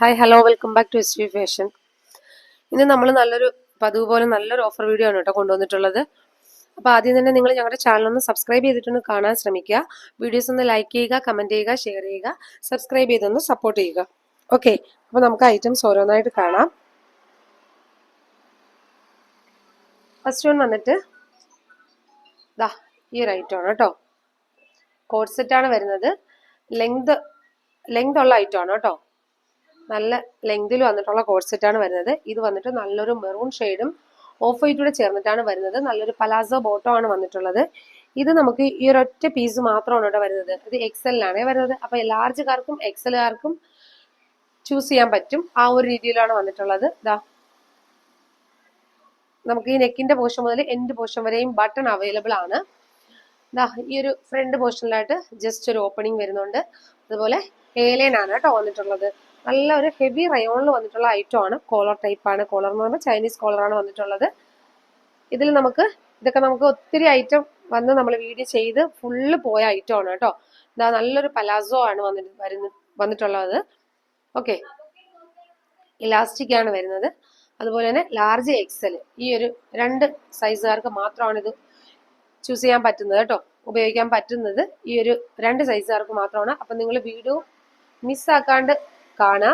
Hi hello welcome back to S V fashion ഇന്ന് നമ്മൾ നല്ലൊരു പതിവ് പോലെ നല്ലൊരു ഓഫർ വീഡിയോ ആണ് കേട്ടോ കൊണ്ടുവന്നിട്ടുള്ളത്. അപ്പോൾ ആദ്യം തന്നെ നിങ്ങൾ ഞങ്ങളുടെ ചാനൽ ഒന്ന് സബ്സ്ക്രൈബ് ചെയ്തിട്ടൊന്ന് കാണാൻ ശ്രമിക്കുക വീഡിയോസ് ഒന്ന് ലൈക്ക് ചെയ്യുക കമന്റ് ചെയ്യുക ഷെയർ ചെയ്യുക സബ്സ്ക്രൈബ് ചെയ്തൊന്ന് സപ്പോർട്ട് ചെയ്യുക. ഓക്കെ അപ്പോൾ നമുക്ക് ഐറ്റംസ് ഓരോന്നായിട്ട് കാണാം. ഫസ്റ്റ് വൺ വന്നിട്ട് ദാ ഈ ഒരു ഐറ്റമാണ് കേട്ടോ. കോഡ് സെറ്റാണ് വരുന്നത്. ലെങ്ത് ലെങ്ത് ഉള്ള ഐറ്റമാണ് കേട്ടോ. നല്ല ലെങ്തിൽ വന്നിട്ടുള്ള കോഡ് സെറ്റാണ് വരുന്നത്. ഇത് വന്നിട്ട് നല്ലൊരു മെറൂൺ ഷെയ്ഡും ഓഫ് വൈറ്റൂടെ ചേർന്നിട്ടാണ് വരുന്നത്. നല്ലൊരു പലാസോ ബോട്ടോ ആണ് വന്നിട്ടുള്ളത്. ഇത് നമുക്ക് ഈ ഒരൊറ്റ പീസ് മാത്രമാണ് ഇവിടെ വരുന്നത്. ഇത് എക്സലിലാണ് വരുന്നത്. അപ്പൊ ലാർജുകാർക്കും എക്സലുകാർക്കും ചൂസ് ചെയ്യാൻ പറ്റും. ആ ഒരു രീതിയിലാണ് വന്നിട്ടുള്ളത്. ഇതാ നമുക്ക് ഈ നെക്കിന്റെ പോഷൻ മുതൽ എൻഡ് പോഷൻ വരെയും ബട്ടൺ അവൈലബിൾ ആണ്. ഇതാ ഈ ഒരു ഫ്രണ്ട് പോർഷനിലായിട്ട് ജസ്റ്റ് ഒരു ഓപ്പണിംഗ് വരുന്നുണ്ട്. അതുപോലെ ഏലേനാണ് കേട്ടോ വന്നിട്ടുള്ളത്. നല്ല ഒരു ഹെവി റയോണിൽ വന്നിട്ടുള്ള ഐറ്റം ആണ്. കോളർ ടൈപ്പ് ആണ്. കോളർ എന്ന് പറയുമ്പോൾ ചൈനീസ് കോളറാണ് വന്നിട്ടുള്ളത്. ഇതിൽ നമുക്ക് ഇതൊക്കെ നമുക്ക് ഒത്തിരി ഐറ്റം വന്ന് നമ്മൾ വീഡിയോ ചെയ്ത് ഫുള്ള് പോയ ഐറ്റം ആണ് കേട്ടോ. ഇതാ നല്ലൊരു പലാസോ ആണ് വന്നിട്ട് വരുന്ന വന്നിട്ടുള്ളത്. ഓക്കെ ഇലാസ്റ്റിക് ആണ് വരുന്നത്. അതുപോലെ തന്നെ ലാർജ് എക്സൽ ഈ ഒരു രണ്ട് സൈസുകാർക്ക് മാത്രമാണ് ഇത് ചൂസ് ചെയ്യാൻ പറ്റുന്നത് കേട്ടോ. ഉപയോഗിക്കാൻ പറ്റുന്നത് ഈ ഒരു രണ്ട് സൈസുകാർക്ക് മാത്രമാണ്. അപ്പം നിങ്ങൾ വീഡിയോ മിസ്സാക്കാണ്ട് കാണുക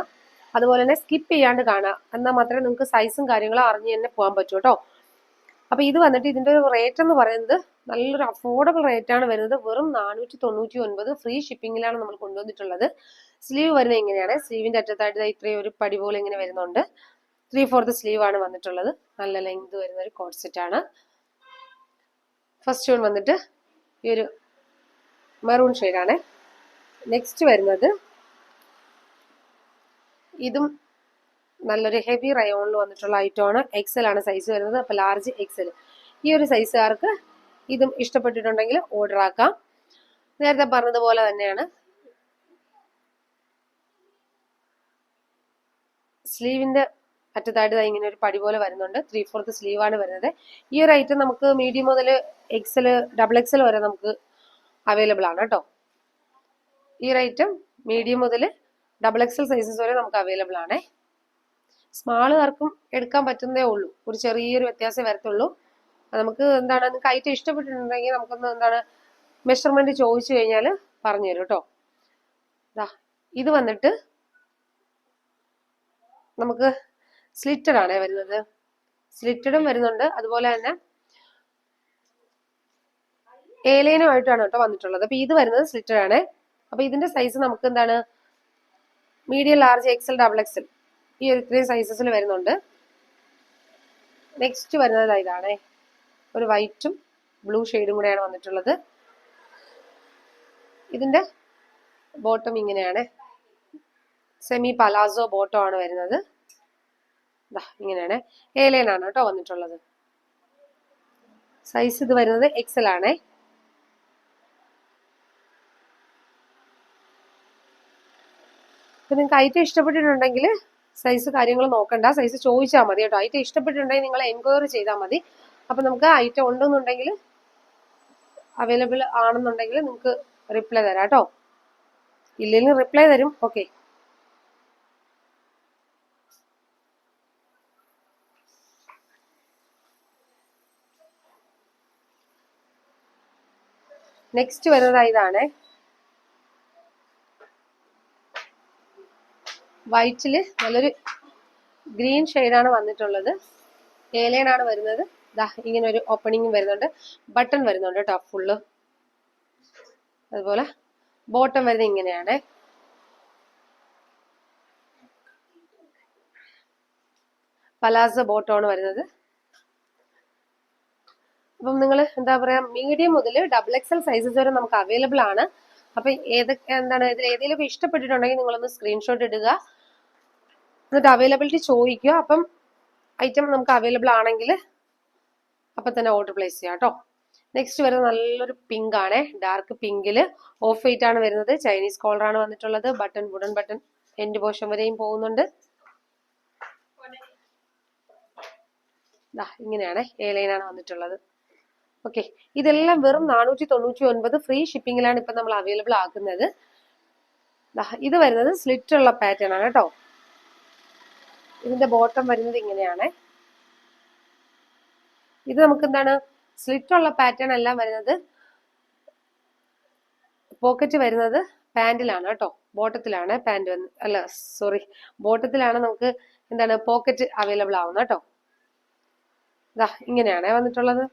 അതുപോലെ തന്നെ സ്കിപ്പ് ചെയ്യാണ്ട് കാണുക എന്നാൽ മാത്രമേ നിങ്ങൾക്ക് സൈസും കാര്യങ്ങളും അറിഞ്ഞ് തന്നെ പോകാൻ പറ്റൂ കേട്ടോ. അപ്പൊ ഇത് വന്നിട്ട് ഇതിന്റെ ഒരു റേറ്റ് എന്ന് പറയുന്നത് നല്ലൊരു അഫോർഡബിൾ റേറ്റ് ആണ് വരുന്നത്. വെറും നാനൂറ്റി തൊണ്ണൂറ്റി ഒൻപത് ഫ്രീ ഷിപ്പിങ്ങിലാണ് നമ്മൾ കൊണ്ടുവന്നിട്ടുള്ളത്. സ്ലീവ് വരുന്നത് എങ്ങനെയാണ്? സ്ലീവിന്റെ അറ്റത്തായിട്ട് ഇത്രയും ഒരു പടി പോലെ ഇങ്ങനെ വരുന്നുണ്ട്. ത്രീ ഫോർത്ത് ആണ് വന്നിട്ടുള്ളത്. നല്ല ലെങ്ത് വരുന്ന ഒരു കോഡ് ആണ്. ഫസ്റ്റ് വൺ വന്നിട്ട് ഈ ഒരു മെറൂൺ ഷെയ്ഡാണ് നെക്സ്റ്റ് വരുന്നത് ഇതും നല്ലൊരു ഹെവി റയോണിൽ വന്നിട്ടുള്ള ഐറ്റമാണ് എക്സൽ ആണ് സൈസ് വരുന്നത്. അപ്പോൾ ലാർജ് എക്സൽ ഈ ഒരു സൈസുകാർക്ക് ഇതും ഇഷ്ടപ്പെട്ടിട്ടുണ്ടെങ്കിൽ ഓർഡർ ആക്കാം. നേരത്തെ പറഞ്ഞതുപോലെ തന്നെയാണ്. സ്ലീവിന്റെ അറ്റത്തായിട്ട് ഇങ്ങനെ ഒരു പടി പോലെ വരുന്നുണ്ട്. ത്രീ ഫോർത്ത് സ്ലീവാണ് വരുന്നത്. ഈ ഒരു ഐറ്റം നമുക്ക് മീഡിയം മുതൽ എക്സൽ ഡബിൾ എക്സൽ വരെ നമുക്ക് അവൈലബിൾ ആണ് കേട്ടോ. ഈ ഒരു ഐറ്റം മീഡിയം മുതൽ ഡബിൾ എക്സൽ സൈസസ് വരെ നമുക്ക് അവൈലബിൾ ആണേ. സ്മാളുകാർക്കും എടുക്കാൻ പറ്റുന്നതേ ഉള്ളൂ. ഒരു ചെറിയൊരു വ്യത്യാസം വരത്തുള്ളൂ. നമുക്ക് എന്താണ് നിങ്ങൾക്ക് ഐറ്റം ഇഷ്ടപ്പെട്ടിട്ടുണ്ടെങ്കിൽ നമുക്കൊന്ന് എന്താണ് മെഷർമെന്റ് ചോദിച്ചു കഴിഞ്ഞാൽ പറഞ്ഞു തരും കേട്ടോ ഇത് വന്നിട്ട് നമുക്ക് സ്ലിറ്റഡ് ആണേ വരുന്നത്. സ്ലിറ്റഡും വരുന്നുണ്ട്. അതുപോലെ തന്നെ ഏലേനുമായിട്ടാണ് കേട്ടോ വന്നിട്ടുള്ളത്. അപ്പൊ ഇത് വരുന്നത് സ്ലിറ്റഡ് ആണ്. അപ്പൊ ഇതിന്റെ സൈസ് നമുക്ക് എന്താണ് medium large XL double XL ഈ ഒരു ഇത്രയും സൈസസിൽ വരുന്നുണ്ട്. നെക്സ്റ്റ് വരുന്നത് ഇതാണേ. ഒരു വൈറ്റും ബ്ലൂ ഷെയ്ഡും കൂടെയാണ് വന്നിട്ടുള്ളത്. ഇതിന്റെ ബോട്ടം ഇങ്ങനെയാണ്. സെമി പലാസോ ബോട്ടം ആണ് വരുന്നത്. ഇങ്ങനെയാണ്. ഏലേനാണ് കേട്ടോ വന്നിട്ടുള്ളത്. സൈസ് ഇത് വരുന്നത് എക്സൽ ആണേ. ഇപ്പൊ നിങ്ങൾക്ക് ഐറ്റം ഇഷ്ടപ്പെട്ടിട്ടുണ്ടെങ്കിൽ സൈസ് കാര്യങ്ങൾ നോക്കണ്ട. സൈസ് ചോദിച്ചാൽ മതി കേട്ടോ. ഐറ്റം ഇഷ്ടപ്പെട്ടിട്ടുണ്ടെങ്കിൽ നിങ്ങൾ എൻക്വയറി ചെയ്താൽ മതി. അപ്പം നമുക്ക് ഐറ്റം ഉണ്ടെന്നുണ്ടെങ്കിൽ അവൈലബിൾ ആണെന്നുണ്ടെങ്കിൽ നിങ്ങൾക്ക് റിപ്ലൈ തരാം കേട്ടോ. ഇല്ലെങ്കിൽ റിപ്ലൈ തരും. ഓക്കെ നെക്സ്റ്റ് വരുന്നത് ഇതാണ്. വൈറ്റിൽ നല്ലൊരു ഗ്രീൻ ഷെയ്ഡാണ് വന്നിട്ടുള്ളത്. ഏലയനാണ് വരുന്നത്. ദാ ഇങ്ങനെ ഒരു ഓപ്പണിങ്ങും വരുന്നുണ്ട്. ബട്ടൺ വരുന്നുണ്ട് കേട്ടോ ഫുള്ള്. അതുപോലെ ബോട്ടം വരുന്നത് ഇങ്ങനെയാണ്. പലാസ ബോട്ടമാണ് വരുന്നത്. അപ്പം നിങ്ങൾ എന്താ പറയാ മീഡിയം മുതൽ ഡബിൾ എക്സൽ സൈസസ് വരെ നമുക്ക് അവൈലബിൾ ആണ്. അപ്പൊ ഏതൊക്കെ എന്താണ് ഇതിൽ ഏതെങ്കിലും ഇഷ്ടപ്പെട്ടിട്ടുണ്ടെങ്കിൽ നിങ്ങളൊന്ന് സ്ക്രീൻഷോട്ട് ഇടുക. എന്നിട്ട് അവൈലബിലിറ്റി ചോദിക്കുക. അപ്പം ഐറ്റം നമുക്ക് അവൈലബിൾ ആണെങ്കിൽ അപ്പൊ തന്നെ ഓർഡർ പ്ലേസ് ചെയ്യാം കേട്ടോ. നെക്സ്റ്റ് വരുന്നത് നല്ലൊരു പിങ്ക് ആണ്. ഡാർക്ക് പിങ്കിൽ ഓഫ് വൈറ്റ് ആണ് വരുന്നത്. ചൈനീസ് കോളർ ആണ് വന്നിട്ടുള്ളത്. Button wooden button end portion വരെയും പോകുന്നുണ്ട്. ഇങ്ങനെയാണ്. ഏലൈനാണ് ലൈനാണ് വന്നിട്ടുള്ളത്. ഓക്കെ ഇതെല്ലാം വെറും നാനൂറ്റി തൊണ്ണൂറ്റി ഒൻപത് ഫ്രീ ഷിപ്പിംഗിലാണ് ഇപ്പൊ നമ്മൾ അവൈലബിൾ ആക്കുന്നത്. ഇത് വരുന്നത് സ്ലിറ്റ് ഉള്ള പാറ്റേൺ ആണ് കേട്ടോ. ഇതിന്റെ ബോട്ടം വരുന്നത് ഇങ്ങനെയാണ്. ഇത് നമുക്ക് എന്താണ്? സ്ലിറ്റ് ഉള്ള പാറ്റേൺ എല്ലാം വരുന്നത് പോക്കറ്റ് വരുന്നത് പാൻറിലാണ് കേട്ടോ. ബോട്ടത്തിലാണ് പാന്റ് വന്ന് അല്ല സോറി ബോട്ടത്തിലാണ് നമുക്ക് എന്താണ്? പോക്കറ്റ് അവൈലബിൾ ആവുന്നത് കേട്ടോ. ഇതാ ഇങ്ങനെയാണ് വന്നിട്ടുള്ളത്.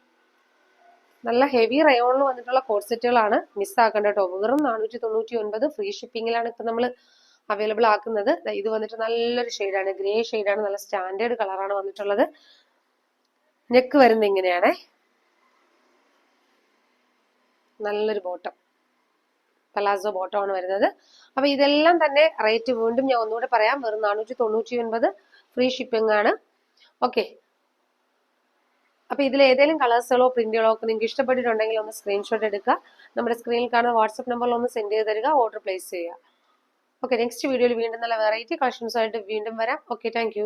നല്ല ഹെവി റയോണിൽ വന്നിട്ടുള്ള കോഡ് സെറ്റുകളാണ് മിസ്സാക്കേണ്ട കേട്ടോ വെറും നാനൂറ്റി തൊണ്ണൂറ്റി ഒൻപത് ഫ്രീ ഷിപ്പിങ്ങിലാണ് ഇപ്പം നമ്മൾ അവൈലബിൾ ആക്കുന്നത്. ഇത് വന്നിട്ട് നല്ലൊരു ഷെയ്ഡാണ് ഗ്രേ ഷെയ്ഡാണ് നല്ല സ്റ്റാൻഡേർഡ് കളറാണ് വന്നിട്ടുള്ളത്. നെക്ക് വരുന്നത് ഇങ്ങനെയാണേ. നല്ലൊരു ബോട്ടം പലാസോ ബോട്ടം ആണ് വരുന്നത്. അപ്പൊ ഇതെല്ലാം തന്നെ റേറ്റ് വീണ്ടും ഞാൻ ഒന്നുകൂടെ പറയാം. വെറും നാനൂറ്റി തൊണ്ണൂറ്റി ഒൻപത് ഫ്രീ ഷിപ്പിംഗ് ആണ്. ഓക്കെ അപ്പൊ ഇതിൽ ഏതെങ്കിലും കളേഴ്സുകളോ പ്രിന്റുകളോ ഒക്കെ നിങ്ങൾക്ക് ഇഷ്ടപ്പെട്ടിട്ടുണ്ടെങ്കിൽ ഒന്ന് സ്ക്രീൻഷോട്ട് എടുക്കുക. നമ്മുടെ സ്ക്രീനിൽ കാണുന്ന വാട്സ്ആപ്പ് നമ്പറിൽ ഒന്ന് സെൻഡ് ചെയ്ത് തരിക ഓർഡർ പ്ലേസ് ചെയ്യുക. ഓക്കെ നെക്സ്റ്റ് വീഡിയോയിൽ വീണ്ടും നല്ല വെറൈറ്റി കളക്ഷൻസ് ആയിട്ട് വീണ്ടും വരാം. Okay thank